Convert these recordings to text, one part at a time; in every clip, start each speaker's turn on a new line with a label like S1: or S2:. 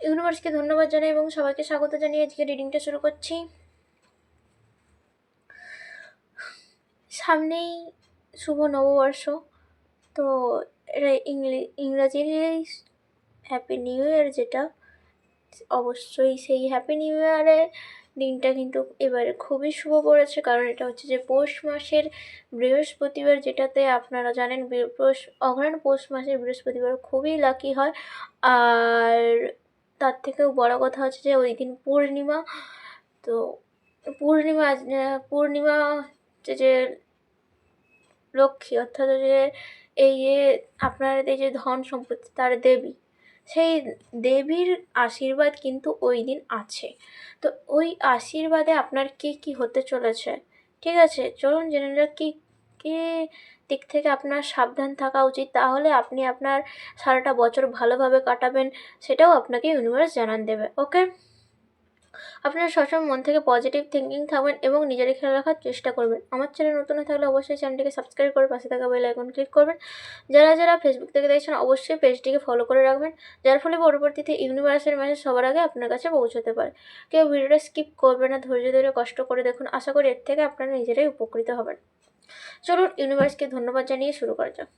S1: ইউনিভার্সকে ধন্যবাদ জানাই এবং সবাইকে স্বাগত জানিয়ে আজকে রিডিংটা শুরু করছি। সামনেই শুভ নববর্ষ, তো এটা ইংলি ইংরাজির হ্যাপি নিউ ইয়ার যেটা, অবশ্যই সেই হ্যাপি নিউ ইয়ারে দিনটা কিন্তু এবারে খুবই শুভ পড়েছে, কারণ এটা হচ্ছে যে পৌষ মাসের বৃহস্পতিবার যেটাতে আপনারা জানেন অঘ্রাণ পৌষ মাসের বৃহস্পতিবার খুবই লাকি হয়। আর তার থেকেও বড় কথা হচ্ছে যে ওই দিন পূর্ণিমা, তো পূর্ণিমা পূর্ণিমা হচ্ছে যে লক্ষ্মী, অর্থাৎ যে এই যে আপনার এই যে ধন সম্পত্তি, তার দেবী, সেই দেবীর আশীর্বাদ কিন্তু ওই দিন আছে। তো ওই আশীর্বাদে আপনার কী কী হতে চলেছে? ঠিক আছে, চলুন জেনে নিন কী কী দিক থেকে আপনার সাবধান থাকা উচিত। তাহলে আপনি আপনার সারাটা বছর ভালোভাবে কাটাবেন, সেটাও আপনাকে ইউনিভার্স জানান দেবে ওকে আপনারা সবসময় মন থেকে পজিটিভ থিঙ্কিং থাকবেন এবং নিজের খেয়াল রাখার চেষ্টা করবেন। আমার চ্যানেল নতুন থাকলে অবশ্যই চ্যানেলটিকে সাবস্ক্রাইব করে পাশে থাকা বেল আইকন ক্লিক করবেন। যারা যারা ফেসবুক থেকে দেখছেন, অবশ্যই পেজটিকে ফলো করে রাখবেন, যার ফলে পরবর্তীতে ইউনিভার্সের মেসেজ সবার আগে আপনার কাছে পৌঁছতে পারে। কেউ ভিডিওটা স্কিপ করবে না, ধৈর্য ধরে কষ্ট করে দেখুন। আশা করি এর থেকে আপনারা নিজেরাই উপকৃত হবেন। চলুন ইউনিভার্সকে ধন্যবাদ জানিয়ে শুরু করা যাক।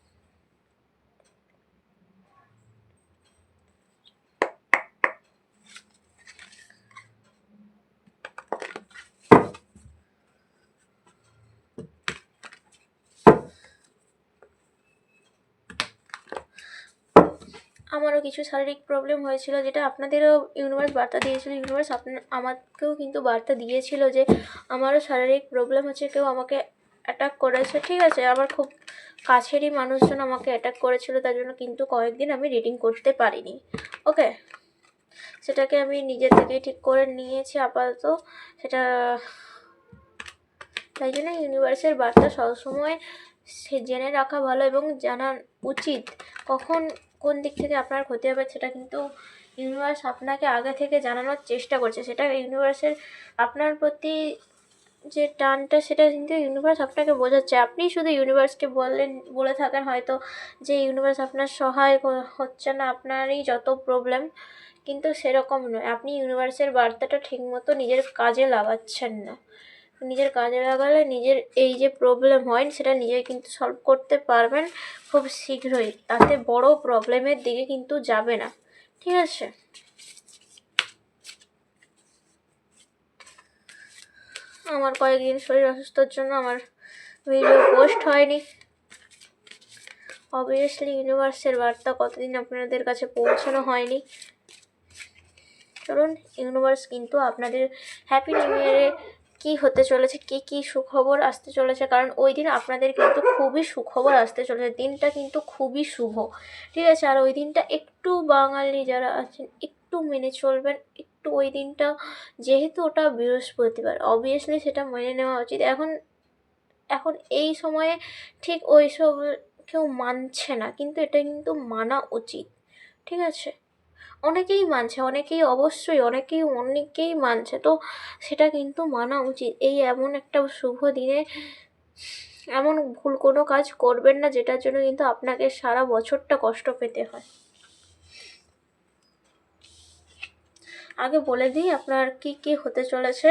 S1: আমারও কিছু শারীরিক প্রবলেম হয়েছিল যেটা আপনাদেরও ইউনিভার্স বার্তা দিয়েছিল। ইউনিভার্স আপনার, আমাকেও কিন্তু বার্তা দিয়েছিল যে, আমারও শারীরিক প্রবলেম হচ্ছে, কেউ আমাকে অ্যাটাক করেছে, ঠিক আছে? আমার খুব কাছেরই মানুষজন আমাকে অ্যাটাক করেছিল, তার জন্য কিন্তু কয়েকদিন আমি রিডিং করতে পারিনি। ওকে সেটাকে আমি নিজে থেকেই ঠিক করে নিয়েছি আপাতত। সেটা তাই জন্য ইউনিভার্সের বার্তা সবসময় সে জেনে রাখা ভালো এবং জানা উচিত কখন কোন দিক থেকে আপনার ক্ষতি হবে, সেটা কিন্তু ইউনিভার্স আপনাকে আগে থেকে জানানোর চেষ্টা করছে। সেটা ইউনিভার্সের আপনার প্রতি যে টানটা, সেটা কিন্তু ইউনিভার্স আপনাকে বোঝাচ্ছে। আপনি শুধু ইউনিভার্সকে বললেন, বলে থাকেন হয়তো যে ইউনিভার্স আপনার সহায় হচ্ছে না, আপনারই যত প্রবলেম কিন্তু সেরকম নয়। আপনি ইউনিভার্সের বার্তাটা ঠিকমতো নিজের কাজে লাগাচ্ছেন না। নিজের কাজে লাগালে নিজের এই যে প্রবলেম হয়, সেটা নিজে কিন্তু সলভ করতে পারবেন খুব শীঘ্রই। তাতে বড় প্রবলেমের দিকে কিন্তু যাবে না। ঠিক আছে? আমার কয়েকদিন শরীর অসুস্থর জন্য আমার ভিডিও পোস্ট হয়নি। অবভিয়াসলি ইউনিভার্সের বার্তা কতদিন আপনাদের কাছে পৌঁছানো হয়নি। চলুন ইউনিভার্স কিন্তু আপনাদের হ্যাপি নিউ ইয়ারে কী হতে চলেছে, কী কী সুখবর আসতে চলেছে, কারণ ওই দিন আপনাদের কিন্তু খুবই সুখবর আসতে চলেছে। দিনটা কিন্তু খুবই শুভ। ঠিক আছে, আর ওই দিনটা একটু বাঙালি যারা আছেন, একটু মেনে চলবেন একটু ওই দিনটা যেহেতু ওটা বৃহস্পতিবার অবভিয়াসলি সেটা মেনে নেওয়া উচিত। এখন এখন এই সময়ে ঠিক ওই সব কেউ মানছে না, কিন্তু এটা কিন্তু মানা উচিত, ঠিক আছে? অনেকেই মানছে, অনেকেই অবশ্যই, অনেকেই অনেকেই মানছে, তো সেটা কিন্তু মানা উচিত। এই এমন একটা শুভ দিনে এমন ভুল কোনো কাজ করবেন না, যেটার জন্য কিন্তু আপনাকে সারা বছরটা কষ্ট পেতে হয়। আগে বলে দিই আপনার কি কি হতে চলেছে।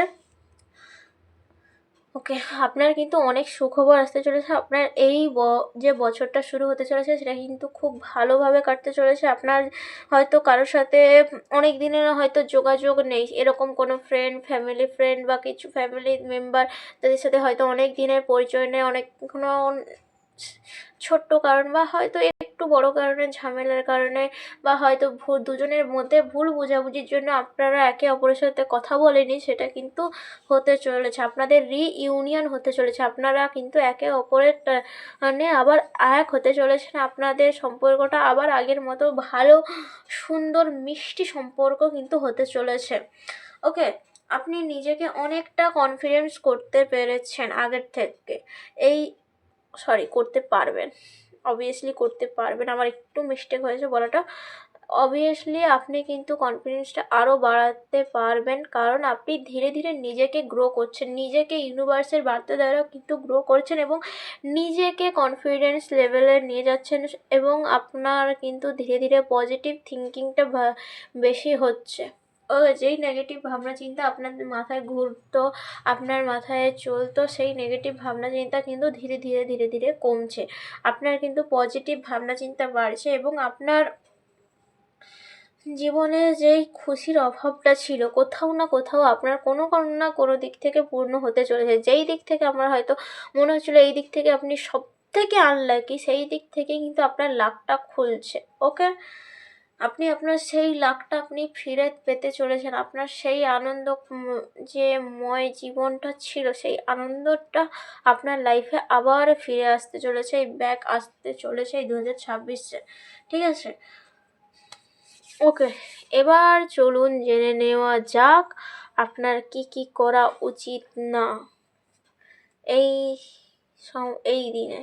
S1: ওকে, আপনার কিন্তু অনেক সুখবর আসতে চলেছে। আপনার এই যে বছরটা শুরু হতে চলেছে, সেটা কিন্তু খুব ভালোভাবে কাটতে চলেছে। আপনার হয়তো কারোর সাথে অনেক দিনের হয়তো যোগাযোগ নেই। এরকম কোনো ফ্রেন্ড ফ্যামিলি ফ্রেন্ড বা কিছু ফ্যামিলি মেম্বার তাদের সাথে হয়তো অনেক দিনের পরিচয় নেই, অনেক কোনো ছোট্ট কারণ বা হয়তো একটু বড় কারণে, ঝামেলার কারণে বা হয়তো ভুল, দুজনের মধ্যে ভুল বোঝাবুঝির জন্য আপনারা একে অপরের সাথে কথা বলেনি, সেটা কিন্তু হতে চলেছে। আপনাদের রিইউনিয়ন হতে চলেছে। আপনারা কিন্তু একে অপরের মানে আবার এক হতে চলেছেন। আপনাদের সম্পর্কটা আবার আগের মতো ভালো, সুন্দর, মিষ্টি সম্পর্ক কিন্তু হতে চলেছে। ওকে, আপনি নিজেকে অনেকটা কনফিডেন্স করতে পেরেছেন আগের থেকে। এই সরি করতে পারবেন। অবভিয়াসলি করতে পারবেন। আমার একটু মিস্টেক হয়েছে বলাটা। অবভিয়াসলি আপনি কিন্তু কনফিডেন্সটা আরও বাড়াতে পারবেন। কারণ আপনি ধীরে ধীরে নিজেকে গ্রো করছেন। নিজেকে ইউনিভার্সের বার্তা দ্বারা কিন্তু গ্রো করছেন এবং নিজেকে কনফিডেন্স লেভেলে নিয়ে যাচ্ছেন এবং আপনার কিন্তু ধীরে ধীরে পজিটিভ থিঙ্কিংটা বেশি হচ্ছে। ও যেই নেগেটিভ ভাবনা চিন্তা আপনার মাথায় ঘুরতো, আপনার মাথায় চলতো, সেই নেগেটিভ ভাবনা চিন্তা কিন্তু ধীরে ধীরে ধীরে ধীরে কমছে। আপনার কিন্তু পজিটিভ ভাবনা চিন্তা বাড়ছে এবং আপনার জীবনে যেই খুশির অভাবটা ছিল, কোথাও না কোথাও আপনার কোনো কোনো না কোনো দিক থেকে পূর্ণ হতে চলেছে। যেই দিক থেকে আমার হয়তো মনে হচ্ছিল এই দিক থেকে আপনি সব থেকে আনলাকি সেই দিক থেকে কিন্তু আপনার লাকটা খুলছে ওকে আপনি আপনার সেই লাখটা আপনি ফিরে পেতে চলেছেন। আপনার সেই আনন্দ যে ময় জীবনটা ছিল, সেই আনন্দটা আপনার লাইফে আবার ফিরে আসতে চলেছে, এই ব্যাক আসতে চলেছে এই দু হাজার ছাব্বিশে। ঠিক আছে? ওকে এবার চলুন জেনে নেওয়া যাক আপনার কি কি করা উচিত না এই এই দিনে।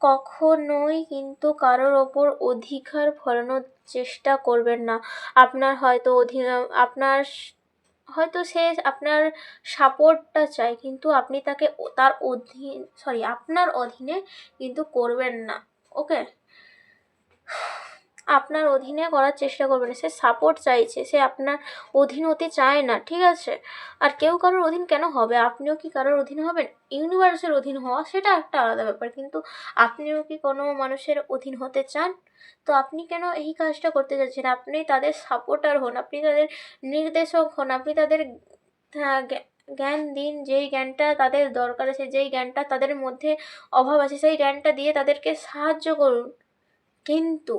S1: কখনোই কিন্তু কারোর ওপর অধিকার ফলানোর চেষ্টা করবেন না। আপনার হয়তো অধিকার আপনার হয়তো সে আপনার সাপোর্টটা চায়, কিন্তু আপনি তাকে তার অধীন, সরি, আপনার অধীনে কিন্তু করবেন না, ওকে? আপনার অধীনে করার চেষ্টা করবেন সে সাপোর্ট চাইছে, সে আপনার অধীন হতে চায় না, ঠিক আছে? আর কেউ কারোর অধীন কেন হবে? আপনিও কি কারোর অধীন হবেন? ইউনিভার্সের অধীন হওয়া সেটা একটা আলাদা ব্যাপার, কিন্তু আপনিও কি কোনো মানুষের অধীন হতে চান? তো আপনি কেন এই কাজটা করতে যাচ্ছেন? আপনি তাদের সাপোর্টার হন, আপনি তাদের নির্দেশক হন, আপনি তাদের জ্ঞান দিন, যেই জ্ঞানটা তাদের দরকার আছে, যেই জ্ঞানটা তাদের মধ্যে অভাব আছে, সেই জ্ঞানটা দিয়ে তাদেরকে সাহায্য করুন। কিন্তু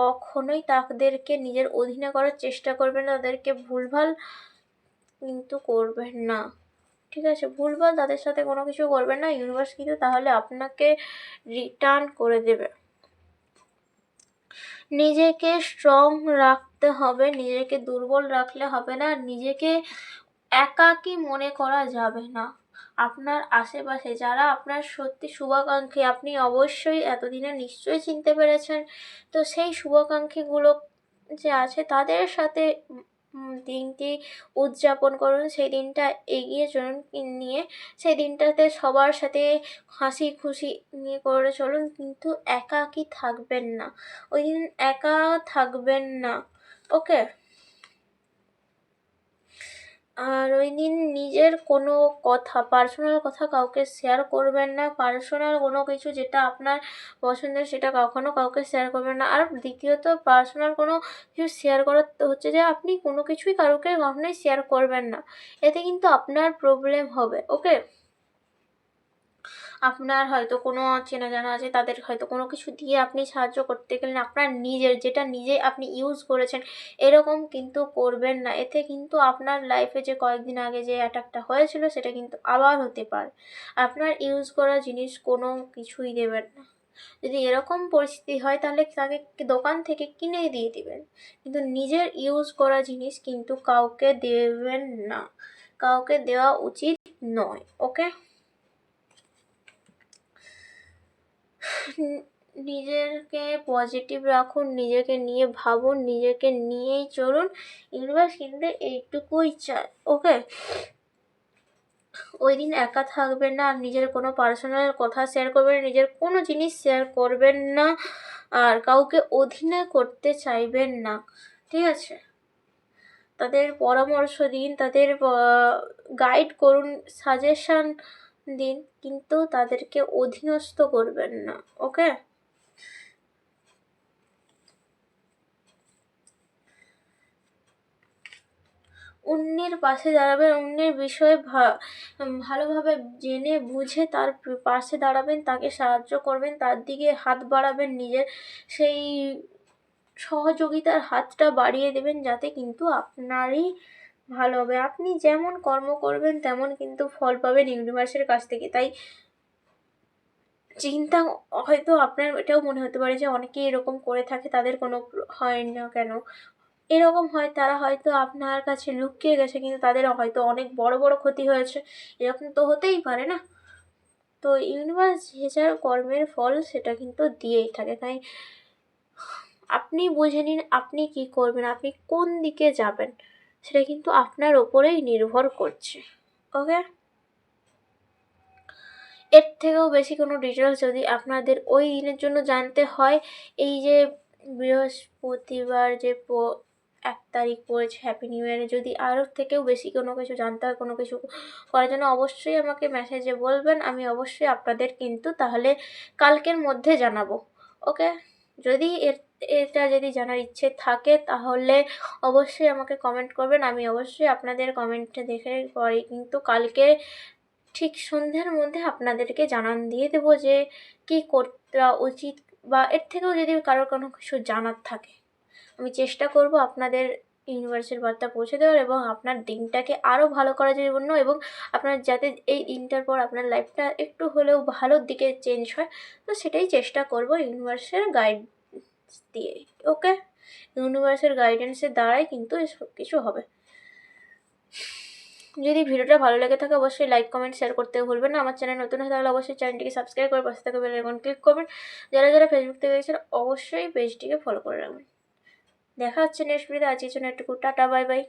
S1: কখনোই তাদেরকে নিজের অধীনে করার চেষ্টা করবেন না, তাদেরকে ভুলভাল কিন্তু করবেন না। ঠিক আছে, ভুলভাল তাদের সাথে কোনো কিছু করবেন না ইউনিভার্স কিন্তু তাহলে আপনাকে রিটার্ন করে দেবে। নিজেকে স্ট্রং রাখতে হবে, নিজেকে দুর্বল রাখলে হবে না, নিজেকে একাকী মনে করা যাবে না। আপনার আশেপাশে, যারা আপনার সত্যি শুভাকাঙ্ক্ষী, আপনি অবশ্যই এতদিনে নিশ্চয়ই চিনতে পেরেছেন। তো সেই শুভাকাঙ্ক্ষীগুলো যে আছে, তাদের সাথে দিনটি উদযাপন করুন। সেই দিনটা এগিয়ে চলুন নিয়ে সেই দিনটাতে সবার সাথে হাসি খুশি নিয়ে করে চলুন। কিন্তু একা কি থাকবেন না? ওই দিন একা থাকবেন না, ওকে? আর ওই দিন নিজের কোনো কথা পার্সোনাল কথা কাউকে শেয়ার করবেন না। পার্সোনাল কোনো কিছু যেটা আপনার পছন্দের সেটা কখনও কাউকে শেয়ার করবেন না। আর দ্বিতীয়ত পার্সোনাল কোনো কিছু শেয়ার করার হচ্ছে যে, আপনি কোনো কিছুই কারোকে কখনোই শেয়ার করবেন না। এতে কিন্তু আপনার প্রবলেম হবে ওকে আপনার হয়তো কোনো চেনা জানা আছে, তাদের হয়তো কোনো কিছু দিয়ে আপনি সাহায্য করতে গেলেন, আপনার নিজের, যেটা নিজে আপনি ইউজ করেছেন, এরকম কিন্তু করবেন না। এতে কিন্তু আপনার লাইফে যে কয়েকদিন আগে যে অ্যাটাকটা হয়েছিল, সেটা কিন্তু আবার হতে পারে। আপনার ইউজ করা জিনিস কোনো কিছুই দেবেন না। যদি এরকম পরিস্থিতি হয়, তাহলে তাকে দোকান থেকে কিনে দিয়ে দিবেন। কিন্তু নিজের ইউজ করা জিনিস কিন্তু কাউকে দেবেন না। কাউকে দেওয়া উচিত নয় ওকে নিজেকে পজিটিভ রাখুন, নিজেকে নিয়ে ভাবুন, নিজেকে নিয়েই চলুন। ইউনিভার্স কিন্তু এইটুকুই চায় ওকে ওই দিন একা থাকবেন না আর নিজের কোনো পার্সোনাল কথা শেয়ার করবেন না, নিজের কোনো জিনিস শেয়ার করবেন না, আর কাউকে অধীনে করতে চাইবেন না, ঠিক আছে? তাদের পরামর্শ দিন, তাদের গাইড করুন সাজেশান দিন, কিন্তু তাদেরকে অধীনস্থ করবেন না, ওকে? অন্যের পাশে দাঁড়াবেন, অন্যের বিষয়ে ভালোভাবে জেনে বুঝে তার পাশে দাঁড়াবেন, তাকে সাহায্য করবেন, তার দিকে হাত বাড়াবেন, নিজের সেই সহযোগিতার হাতটা বাড়িয়ে দেবেন, যাতে কিন্তু আপনারই ভালো হবে। আপনি যেমন কর্ম করবেন, তেমন কিন্তু ফল পাবেন ইউনিভার্সের কাছ থেকে। তাই চিন্তা হয়তো আপনার এটাও মনে হতে পারে যে অনেকেই এরকম করে থাকে, তাদের কোনো হয় না কেন? এরকম হয়, তারা হয়তো আপনার কাছে লুকিয়ে গেছে, কিন্তু তাদের হয়তো অনেক বড় বড় ক্ষতি হয়েছে। এরকম তো হতেই পারে না? তো ইউনিভার্স যে যার কর্মের ফল, সেটা কিন্তু দিয়েই থাকে। তাই আপনি বুঝে নিন, আপনি কী করবেন? আপনি কোন দিকে যাবেন? সেটা কিন্তু আপনার ওপরেই নির্ভর করছে ওকে এর থেকেও বেশি কোনো ডিটেলস যদি আপনাদের ওই দিনের জন্য জানতে হয়, এই যে বৃহস্পতিবার যে এক তারিখ পড়েছে হ্যাপি নিউ ইয়ারে যদি আরও থেকেও বেশি কোনো কিছু জানতে হয়, কোনো কিছু করার জন্য অবশ্যই আমাকে মেসেজে বলবেন, আমি অবশ্যই আপনাদের কিন্তু তাহলে কালকের মধ্যে জানাব ওকে যদি এর এটা যদি জানার ইচ্ছে থাকে তাহলে অবশ্যই আমাকে কমেন্ট করবেন। আমি অবশ্যই আপনাদের কমেন্টটা দেখে পরে কিন্তু কালকে ঠিক সন্ধ্যের মধ্যে আপনাদেরকে জানান দিয়ে দেবো যে কী করা উচিত বা এর থেকেও যদি কারোর কোনো কিছু জানার থাকে। আমি চেষ্টা করব আপনাদের ইউনিভার্সের বার্তা পৌঁছে দেওয়ার এবং আপনার দিনটাকে আরও ভালো করার জন্য এবং আপনার যাতে এই দিনটার পর আপনার লাইফটা একটু হলেও ভালোর দিকে চেঞ্জ হয়, তো সেটাই চেষ্টা করব ইউনিভার্সের গাইড দিয়ে ওকে ইউনিভার্সের গাইডেন্সের দ্বারাই কিন্তু এসব কিছু হবে। যদি ভিডিওটা ভালো লেগে থাকে, অবশ্যই লাইক কমেন্ট শেয়ার করতে ভুলবেন না। আমার চ্যানেল নতুন হয়ে তাহলে অবশ্যই চ্যানেলটিকে সাবস্ক্রাইব করে পাশে থাকা বেল আইকন ক্লিক করবেন। যারা যারা ফেসবুক থেকে দেখছেন, অবশ্যই পেজটিকে ফলো করে রাখবেন। দেখা হচ্ছে নেক্সট ভিডিওতে আজকের জন্য একটু টাটা বাই বাই